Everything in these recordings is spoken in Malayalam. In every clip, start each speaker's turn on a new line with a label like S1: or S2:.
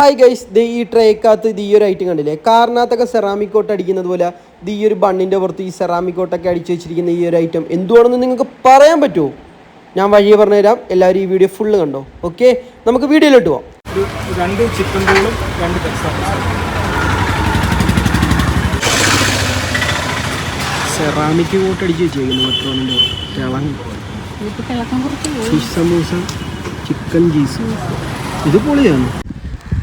S1: ഹായ് ഗൈസ് ദേ ഈ ട്രേക്കകത്ത് ഇത് ഈ ഒരു ഐറ്റം കണ്ടില്ലേ? കാറിനകത്തൊക്കെ സെറാമിക് കോട്ട് അടിക്കുന്നത് പോലെ ഇത് ഈ ഒരു ബണ്ണിന്റെ പുറത്ത് ഈ സെറാമിക് കോട്ടൊക്കെ അടിച്ചു വെച്ചിരിക്കുന്ന ഈ ഒരു ഐറ്റം എന്തുവാണെന്ന് നിങ്ങൾക്ക് പറയാൻ പറ്റുമോ? ഞാൻ വഴിയെ പറഞ്ഞുതരാം. എല്ലാവരും ഈ വീഡിയോ ഫുള്ള് കണ്ടോ? ഓക്കെ നമുക്ക് വീഡിയോയിലോട്ട് പോവാം.
S2: രണ്ട് ചിക്കൻ റോളും രണ്ട്
S1: സെറാമിക് കോട്ട് അടിച്ച് വെച്ചിരിക്കുന്നു പെട്രോളിന്റെ തിളങ്ങി. ഫിഷ് സമൂസ ചിക്കൻ ചീസ് ഇത് പൊളിയാണ്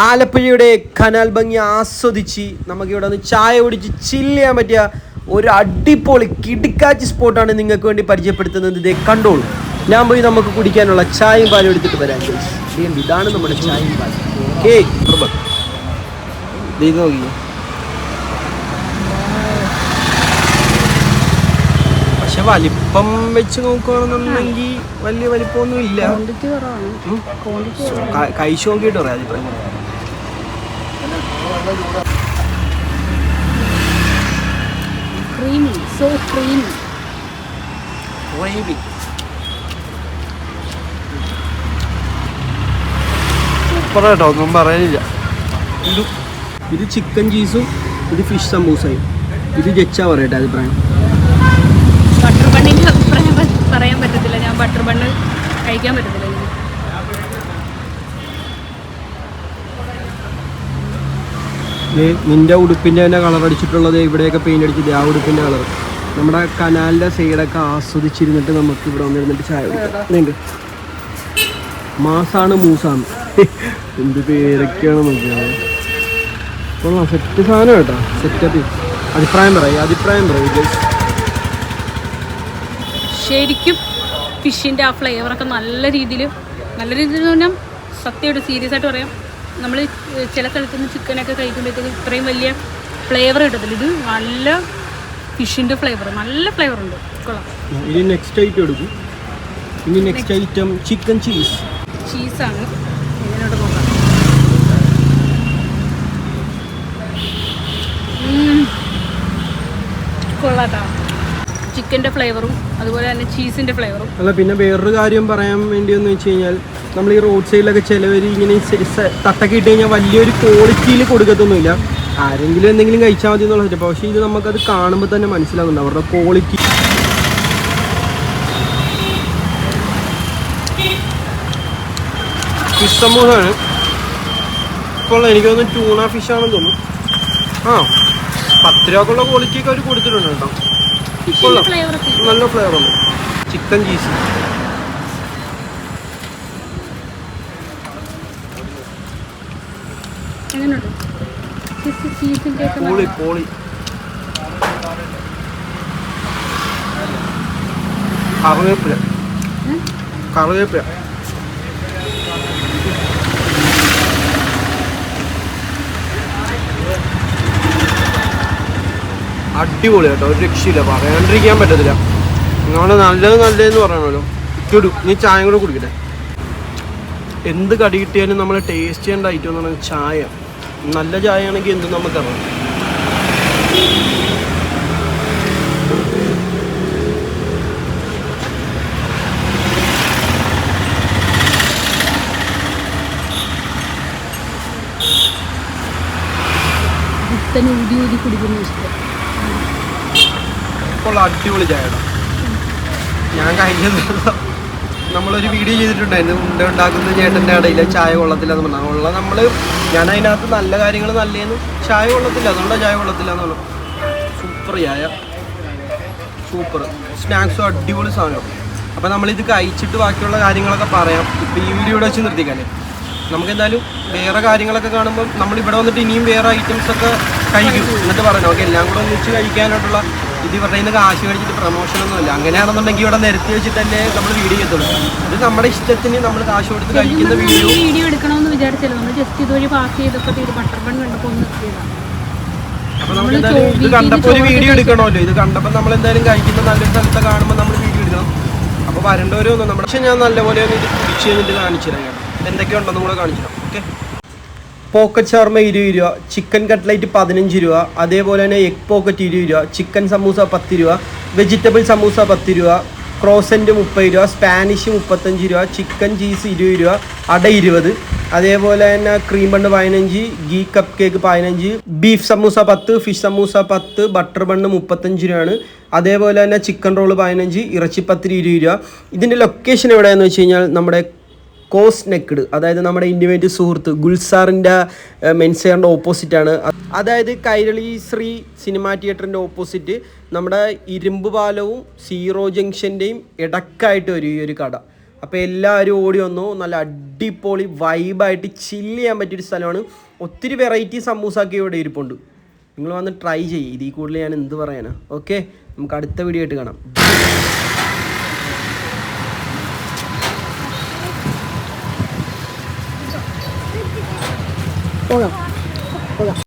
S1: ആലപ്പുഴയുടെ കനാൽ ഭംഗി ആസ്വദിച്ച് നമുക്ക് ഇവിടെ നിന്ന് ചായ കുടിച്ച് ചില്ല് ചെയ്യാൻ പറ്റിയ ഒരു അടിപൊളി കിടിക്കാച്ച് സ്പോട്ടാണ് നിങ്ങൾക്ക് വേണ്ടി പരിചയപ്പെടുത്തുന്നത്. ഇതേ കണ്ടോളൂ. ഞാൻ പോയി നമുക്ക് കുടിക്കാനുള്ള ചായയും പാലും എടുത്തിട്ട് വരാം. ഇതാണ് നമ്മുടെ ചായയും പാലും. ഓക്കെ. ഇത് നോക്കി പക്ഷെ വലിപ്പം വെച്ച് നോക്കുകയാണെന്നുണ്ടെങ്കിൽ വലിയ വലിപ്പമൊന്നും ഇല്ല കഴിച്ചു നോക്കിയിട്ട് പറയാം. അഭിപ്രായം
S3: ക്രീമി സോ ക്രീമി
S1: സൂപ്പർ കേട്ടോ ഒന്നും പറയാനില്ല ഇത് ചിക്കൻ ചീസും ഇത് ഫിഷ് സമൂസയും. ഇത് ജച്ചാ പറയട്ടെ അഭിപ്രായം.
S3: ബട്ടർ ബണ്ണിന്റെ അഭിപ്രായം പറയാൻ പറ്റത്തില്ല. ഞാൻ ബട്ടർ ബണ്ണ് കഴിക്കാൻ പറ്റത്തില്ല
S1: നിന്റെ ഉടുപ്പിന്റെ തന്നെ കളർ അടിച്ചിട്ടുള്ളത് ഇവിടെയൊക്കെ പെയിന്റ് അടിച്ചിട്ട് ആ ഉടുപ്പിന്റെ കളർ നമ്മുടെ കനാലിന്റെ സൈഡൊക്കെ ആസ്വദിച്ചിരുന്നിട്ട് നമുക്ക് ഇവിടെ വന്നിരുന്നിട്ട് ചായ കുടിക്കാം. മാസാണ് മൂസാണ്. എന്ത് പേരൊക്കെയാണ് നോക്കിയത് കൊള്ളാം സെറ്റ് സാധനം കേട്ടോ. സെറ്റപ്പ് അഭിപ്രായം പറയും അഭിപ്രായം പറയും
S3: ശരിക്കും ഫിഷിന്റെ ആ ഫ്ലേവറൊക്കെ നല്ല രീതിയിൽ നല്ല രീതിയിൽ എന്ന് പറഞ്ഞാൽ സീരിയസ് ആയിട്ട് പറയാം. നമ്മൾ ചില സ്ഥലത്ത് നിന്ന് ചിക്കനൊക്കെ കഴിക്കുമ്പോഴത്തേക്ക് ഇത്രയും വലിയ ഫ്ലേവർ കിട്ടത്തില്ല ഇത് നല്ല ഫിഷിന്റെ ഫ്ലേവർ നല്ല ഫ്ലേവർ ഉണ്ട്. കൊള്ളാം.
S1: ഇനി നെക്സ്റ്റ് ഐറ്റം എടുക്കും. ഇനി നെക്സ്റ്റ് ഐറ്റം ചിക്കൻ ചീസ്
S3: ചീസാണ് ഇതിനോട് നോക്കാം. കൊള്ളാട്ടോ ചിക്കന്റെ ഫ്ലേവറും അതുപോലെ തന്നെ ചീസിന്റെ ഫ്ലേവറും.
S1: അല്ല പിന്നെ വേറൊരു കാര്യം പറയാൻ വേണ്ടി എന്ന് വെച്ച് കഴിഞ്ഞാൽ നമ്മൾ ഈ റോഡ് സൈഡിലൊക്കെ ചിലവർ ഇങ്ങനെ തട്ടൊക്കെ ഇട്ട് കഴിഞ്ഞാൽ വലിയൊരു ക്വാളിറ്റിയിൽ കൊടുക്കത്തൊന്നുമില്ല. ആരെങ്കിലും എന്തെങ്കിലും കഴിച്ചാൽ മതി എന്നുള്ള സെറ്റപ്പ് പക്ഷേ ഇത് നമുക്കത് കാണുമ്പോൾ തന്നെ മനസ്സിലാകുന്നുണ്ട്. അവരുടെ ക്വാളിറ്റി ഫിഷ് സമൂഹമാണ്. ഇപ്പോൾ എനിക്ക് തോന്നുന്നു ഫിഷ് ആണെന്ന് തോന്നുന്നു. ആ പത്ത് രൂപക്കുള്ള ക്വാളിറ്റിയൊക്കെ അവർ കൊടുത്തിട്ടുണ്ട് കേട്ടോ. കൊള്ളാം. നല്ല ഫ്ലേവർ ഉണ്ട് ചിക്കൻ ചീസ് പോളി പോളി. കറിവേപ്പില? കറിവേപ്പില. അടിപൊളി കേട്ടോ ഒരു രക്ഷയില്ല പറയാണ്ടിരിക്കാൻ പറ്റത്തില്ല. നിങ്ങളെ നല്ലത് നല്ലതെന്ന് പറയണമല്ലോ. ഇട്ടിടും നീ ചായ കൂടെ കുടിക്കട്ടെ. എന്ത് കടി കിട്ടിയാലും നമ്മൾ ടേസ്റ്റ് ചെയ്യേണ്ട ഐറ്റം എന്ന് പറയുന്നത് ചായ. നല്ല ചായ ആണെങ്കിൽ എന്തും നമുക്കറിയാം
S3: ഊതി ഇഷ്ടം.
S1: ഇപ്പോൾ അടിപൊളി ചായ ഞാൻ കഴിഞ്ഞ ദിവസം നമ്മളൊരു വീഡിയോ ചെയ്തിട്ടുണ്ടായിരുന്നു. ഉണ്ട ഉണ്ടാക്കുന്ന ചേട്ടന്റെ ഇടയിലെ ചായ കൊള്ളത്തില്ല എന്ന് പറഞ്ഞാൽ ഉള്ള നമ്മൾ ഞാൻ അതിനകത്ത് നല്ല കാര്യങ്ങൾ നല്ലതെന്ന് ചായ കൊള്ളത്തില്ല. അതുകൊണ്ടാണ് ചായ കൊള്ളത്തില്ല എന്ന് പറഞ്ഞു. സൂപ്പർ ചായ. സൂപ്പർ സ്നാക്സും അടിപൊളി സാധനം അപ്പോൾ നമ്മളിത് കഴിച്ചിട്ട് ബാക്കിയുള്ള കാര്യങ്ങളൊക്കെ പറയാം. ഇപ്പോൾ ഈ വീഡിയോ വെച്ച് നിർത്തിക്കാനേ. നമുക്ക് എന്തായാലും വേറെ കാര്യങ്ങളൊക്കെ കാണുമ്പോൾ നമ്മൾ ഇവിടെ വന്നിട്ട് ഇനിയും വേറെ ഐറ്റംസ് ഒക്കെ കഴിക്കും. എന്നിട്ട് പറയണം നമുക്ക് എല്ലാം കൂടെ ഒന്നിച്ച് കഴിക്കാനായിട്ടുള്ള ഇത് ഇവരുടെ നിന്ന് കാശ് മേടിച്ചിട്ട് പ്രൊമോഷൻ ഒന്നുമില്ല. അങ്ങനെയാണെന്നുണ്ടെങ്കിൽ ഇവിടെ നിരത്തി വെച്ചിട്ട് തന്നെ നമ്മൾ വീഡിയോ ചെയ്തുള്ളൂ ഇത് നമ്മുടെ ഇഷ്ടത്തിന് നമ്മൾ കാശ് കൊടുത്ത് കഴിക്കുന്ന വീഡിയോ
S3: വീഡിയോ എടുക്കണമെന്ന് വിചാരിച്ചല്ലോ. നമ്മൾ ജസ്റ്റ് ഇതുവഴി പാസ് ചെയ്തപ്പോൾ ചെയ്ത് ബട്ടർ ബൺ കണ്ടപ്പോൾ ഒന്ന് നിർത്തിയതാണ്
S1: അപ്പൊ നമ്മൾ ഇത് കണ്ടപ്പോൾ ഒരു വീഡിയോ എടുക്കണമല്ലോ. ഇത് കണ്ടപ്പോൾ നമ്മൾ എന്തായാലും കഴിക്കുന്ന നല്ലൊരു സ്ഥലത്ത് കാണുമ്പോൾ നമ്മൾ വീഡിയോ എടുക്കണം അപ്പോൾ വരേണ്ടവരൊന്നും നമ്മുടെ പക്ഷേ ഞാൻ നല്ലപോലെ ഒന്ന് ഇത് കുടിച്ച് കഴിഞ്ഞിട്ട് കാണിച്ചു തരാം എന്തൊക്കെയുണ്ടെന്നും കൂടെ കാണിച്ചു തരാം ഓക്കെ? പോക്കറ്റ് ഷവർമ ഇരുപത് രൂപ ചിക്കൻ കട്ട്ലൈറ്റ് പതിനഞ്ച് രൂപ അതേപോലെ തന്നെ എഗ് പോക്കറ്റ് ഇരുപത് രൂപ ചിക്കൻ സമൂസ പത്ത് രൂപ വെജിറ്റബിൾ സമൂസ പത്ത് രൂപ ക്രോസന്റ് മുപ്പത് രൂപ സ്പാനിഷ് മുപ്പത്തഞ്ച് രൂപ ചിക്കൻ ചീസ് ഇരുപത് രൂപ അട ഇരുപത്. അതേപോലെ തന്നെ ക്രീം ബണ്ണ് പതിനഞ്ച് ഗീ കപ്പ് കേക്ക് പതിനഞ്ച് ബീഫ് സമൂസ പത്ത് ഫിഷ് സമൂസ പത്ത് ബട്ടർ ബണ്ണ് മുപ്പത്തഞ്ച് രൂപയാണ്. അതേപോലെ തന്നെ ചിക്കൻ റോൾ പതിനഞ്ച് ഇറച്ചിപ്പത്തിരി ഇരുപത് രൂപ. ഇതിന്റെ ലൊക്കേഷൻ എവിടെയാണെന്ന് വെച്ച് കഴിഞ്ഞാൽ നമ്മുടെ കോസ് നെക്ക്ഡ് അതായത് നമ്മുടെ ഇൻഡിമേറ്റ് സുഹൃത്ത് ഗുൽസാറിന്റെ മെൻസേറിന്റെ ഓപ്പോസിറ്റാണ്. അതായത് കൈരളി ശ്രീ സിനിമാ തിയേറ്ററിന്റെ ഓപ്പോസിറ്റ് നമ്മുടെ ഇരുമ്പ് പാലവും സീറോ ജംഗ്ഷന്റെയും ഇടക്കായിട്ട് വരും ഈ ഒരു കട. അപ്പോൾ എല്ലാവരും ഓടി വന്നു നല്ല അടിപൊളി വൈബായിട്ട് ചില്ല് ചെയ്യാൻ പറ്റിയൊരു സ്ഥലമാണ്. ഒത്തിരി വെറൈറ്റി സമൂസൊക്കെ ഇവിടെ ഇരിപ്പുണ്ട്. നിങ്ങൾ വന്ന് ട്രൈ ചെയ്യും ഇതിൽ കൂടുതൽ ഞാൻ എന്ത് പറയാനാണ് ഓക്കെ നമുക്ക് അടുത്ത വീഡിയോ ആയിട്ട് കാണാം.
S3: 我了，我了。